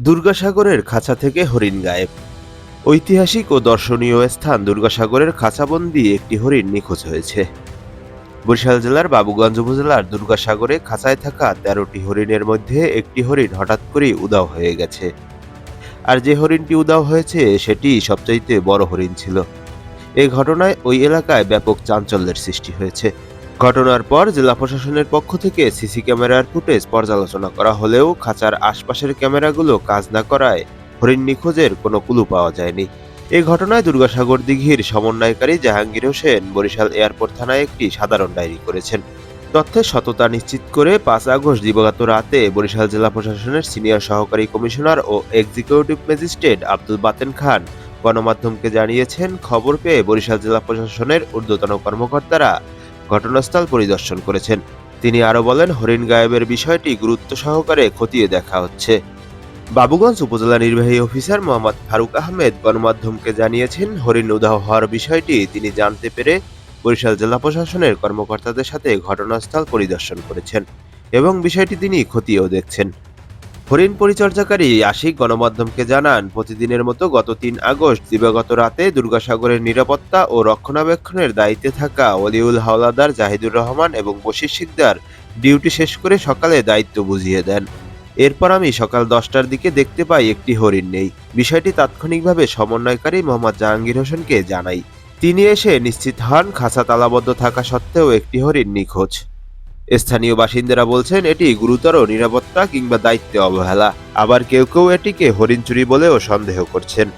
দুর্গাসাগরের খাঁচা থেকে হরিণ গায়েব। ঐতিহাসিক ও দর্শনীয় স্থান দুর্গাসাগরের খাঁচাবন্দি একটি হরিণ নিখোঁজ হয়েছে। বরিশাল জেলার বাবুগঞ্জ উপজেলার দুর্গাসাগরে খাঁচায় থাকা তেরোটি হরিণের মধ্যে একটি হরিণ হঠাৎ করেই উদাও হয়ে গেছে। আর যে হরিণটি উদাও হয়েছে, সেটি সবচাইতে বড় হরিণ ছিল। এই ঘটনায় ওই এলাকায় ব্যাপক চাঞ্চল্যের সৃষ্টি হয়েছে। ঘটনার পর জেলা প্রশাসনের পক্ষ থেকে সিসি ক্যামেরার ফুটেজ পর্যালোচনা করা হলেও খাঁচার আশপাশের ক্যামেরাগুলো কাজ না করায় হরিণ নিখোঁজের কোনো কুলু পাওয়া যায়নি। এ ঘটনায় দুর্গাসাগর দিঘির সমন্বয়কারী জাহাঙ্গীর হোসেন বরিশাল এয়ারপোর্ট থানায় একটি সাধারণ ডায়েরি করেছেন। তথ্যের সততা নিশ্চিত করে পাঁচ আগস্ট দিবাগত রাতে বরিশাল জেলা প্রশাসনের সিনিয়র সহকারী কমিশনার ও এক্সিকিউটিভ ম্যাজিস্ট্রেট আব্দুল বাতেন খান গণমাধ্যমকে জানিয়েছেন, খবর পেয়ে বরিশাল জেলা প্রশাসনের ঊর্ধ্বতন কর্মকর্তারা ঘটনাস্থল পরিদর্শন করেছেন। তিনি আরও বলেন, হরিণ গায়েবের বিষয়টি গুরুত্ব সহকারে খতিয়ে দেখা হচ্ছে। বাবুগঞ্জ উপজেলা নির্বাহী অফিসার মোহাম্মদ ফারুক আহমেদ গণমাধ্যমকে জানিয়েছেন, হরিণ উধাও হওয়ার বিষয়টি তিনি জানতে পেরে বরিশাল জেলা প্রশাসনের কর্মকর্তাদের সাথে ঘটনাস্থল পরিদর্শন করেছেন এবং বিষয়টি তিনি খতিয়েও দেখছেন। হরিণ পরিচর্যাকারী আশিক গণমাধ্যমকে জানান, প্রতিদিনের মতো গত তিন আগস্ট দিবাগত রাতে দুর্গাসাগরের নিরাপত্তা ও রক্ষণাবেক্ষণের দায়িত্বে থাকা অলিউল হাওলাদার জাহিদুর রহমান এবং বশির সিকদার ডিউটি শেষ করে সকালে দায়িত্ব বুঝিয়ে দেন। এরপর আমি সকাল দশটার দিকে দেখতে পাই একটি হরিণ নেই। বিষয়টি তাৎক্ষণিকভাবে সমন্বয়কারী মোহাম্মদ জাহাঙ্গীর হোসেনকে জানাই। তিনি এসে নিশ্চিত হন, খাঁচা তালাবদ্ধ থাকা সত্ত্বেও একটি হরিণ নিখোঁজ। স্থানীয় বাসিন্দারা বলছেন এটি গুরুতর নিরাপত্তা কিংবা দায়িত্বে অবহেলা। আবার কেউ কেউ এটিকে হরিণ চুরি বলেও সন্দেহ করছেন।